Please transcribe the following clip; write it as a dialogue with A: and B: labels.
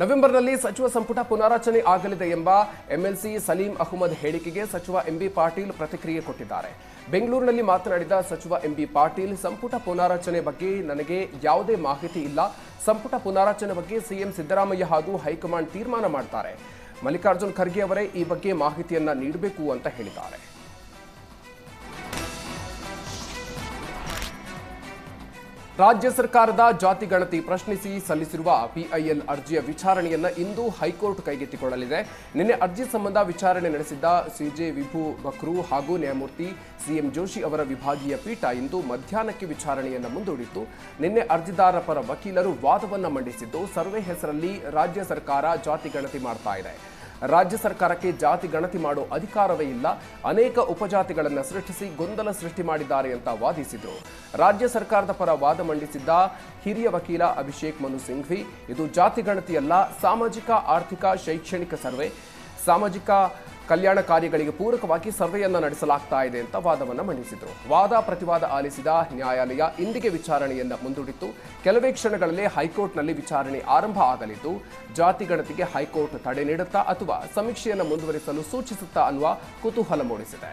A: ನವೆಂಬರ್ನಲ್ಲಿ ಸಚಿವ ಸಂಪುಟ ಪುನಾರಚನೆ ಆಗಲಿದೆ ಎಂಬ ಎಂಎಲ್ಸಿ ಸಲೀಂ ಅಹ್ಮದ್ ಹೇಳಿಕೆಗೆ ಸಚಿವ ಎಂಬಿ ಪಾಟೀಲ್ ಪ್ರತಿಕ್ರಿಯೆ ಕೊಟ್ಟಿದ್ದಾರೆ. ಬೆಂಗಳೂರಿನಲ್ಲಿ ಮಾತನಾಡಿದ ಸಚಿವ ಎಂಬಿ ಪಾಟೀಲ್, ಸಂಪುಟ ಪುನಾರಚನೆ ಬಗ್ಗೆ ನನಗೆ ಯಾವುದೇ ಮಾಹಿತಿ ಇಲ್ಲ. ಸಂಪುಟ ಪುನಾರಚನೆ ಬಗ್ಗೆ ಸಿಎಂ ಸಿದ್ದರಾಮಯ್ಯ ಹಾಗೂ ಹೈಕಮಾಂಡ್ ತೀರ್ಮಾನ ಮಾಡ್ತಾರೆ. ಮಲ್ಲಿಕಾರ್ಜುನ್ ಖರ್ಗೆ ಅವರೇ ಈ ಬಗ್ಗೆ ಮಾಹಿತಿಯನ್ನ ನೀಡಬೇಕು ಅಂತ ಹೇಳಿದ್ದಾರೆ. ರಾಜ್ಯ ಸರ್ಕಾರದ ಜಾತಿ ಗಣತಿ ಪ್ರಶ್ನಿಸಿ ಸಲ್ಲಿಸಿರುವ ಪಿಐಎಲ್ ಅರ್ಜಿಯ ವಿಚಾರಣೆಯನ್ನು ಇಂದು ಹೈಕೋರ್ಟ್ ಕೈಗೆತ್ತಿಕೊಳ್ಳಲಿದೆ. ನಿನ್ನೆ ಅರ್ಜಿ ಸಂಬಂಧ ವಿಚಾರಣೆ ನಡೆಸಿದ್ದ ಸಿಜೆ ವಿಭು ಬಕ್ರು ಹಾಗೂ ನ್ಯಾಯಮೂರ್ತಿ ಸಿಎಂ ಜೋಶಿ ಅವರ ವಿಭಾಗೀಯ ಪೀಠ ಇಂದು ಮಧ್ಯಾಹ್ನಕ್ಕೆ ವಿಚಾರಣೆಯನ್ನು ಮುಂದೂಡಿತ್ತು. ನಿನ್ನೆ ಅರ್ಜಿದಾರ ಪರ ವಕೀಲರು ವಾದವನ್ನು ಮಂಡಿಸಿದ್ದು, ಸರ್ವೆ ಹೆಸರಲ್ಲಿ ರಾಜ್ಯ ಸರ್ಕಾರ ಜಾತಿ ಗಣತಿ ಮಾಡ್ತಾ ಇದೆ. ರಾಜ್ಯ ಸರ್ಕಾರಕ್ಕೆ ಜಾತಿ ಗಣತಿ ಮಾಡೋ ಅಧಿಕಾರವೇ ಇಲ್ಲ. ಅನೇಕ ಉಪಜಾತಿಗಳನ್ನು ಸೃಷ್ಟಿಸಿ ಗೊಂದಲ ಸೃಷ್ಟಿ ಮಾಡಿದ್ದಾರೆ ಅಂತ ವಾದಿಸಿದರು. ರಾಜ್ಯ ಸರ್ಕಾರದ ಪರ ವಾದ ಮಂಡಿಸಿದ್ದ ಹಿರಿಯ ವಕೀಲ ಅಭಿಷೇಕ್ ಮನು ಸಿಂಘ್ವಿ, ಇದು ಜಾತಿ ಗಣತಿಯಲ್ಲ, ಸಾಮಾಜಿಕ, ಆರ್ಥಿಕ, ಶೈಕ್ಷಣಿಕ ಸರ್ವೆ. ಸಾಮಾಜಿಕ ಕಲ್ಯಾಣ ಕಾರ್ಯಗಳಿಗೆ ಪೂರಕವಾಗಿ ಸರ್ವೆಯನ್ನ ನಡೆಸಲಾಗ್ತಾ ಇದೆ ಅಂತ ವಾದವನ್ನು ಮಂಡಿಸಿದರು. ವಾದ ಪ್ರತಿವಾದ ಆಲಿಸಿದ ನ್ಯಾಯಾಲಯ ಇಂದಿಗೆ ವಿಚಾರಣೆಯನ್ನ ಮುಂದೂಡಿತ್ತು. ಕೆಲವೇ ಕ್ಷಣಗಳಲ್ಲಿ ಹೈಕೋರ್ಟ್ನಲ್ಲಿ ವಿಚಾರಣೆ ಆರಂಭ ಆಗಲಿದ್ದು, ಜಾತಿ ಗಣತಿಗೆ ಹೈಕೋರ್ಟ್ ತಡೆ ನೀಡುತ್ತಾ ಅಥವಾ ಸಮೀಕ್ಷೆಯನ್ನು ಮುಂದುವರಿಸಲು ಸೂಚಿಸುತ್ತಾ ಅನ್ನುವ ಕುತೂಹಲ ಮೂಡಿಸಿದೆ.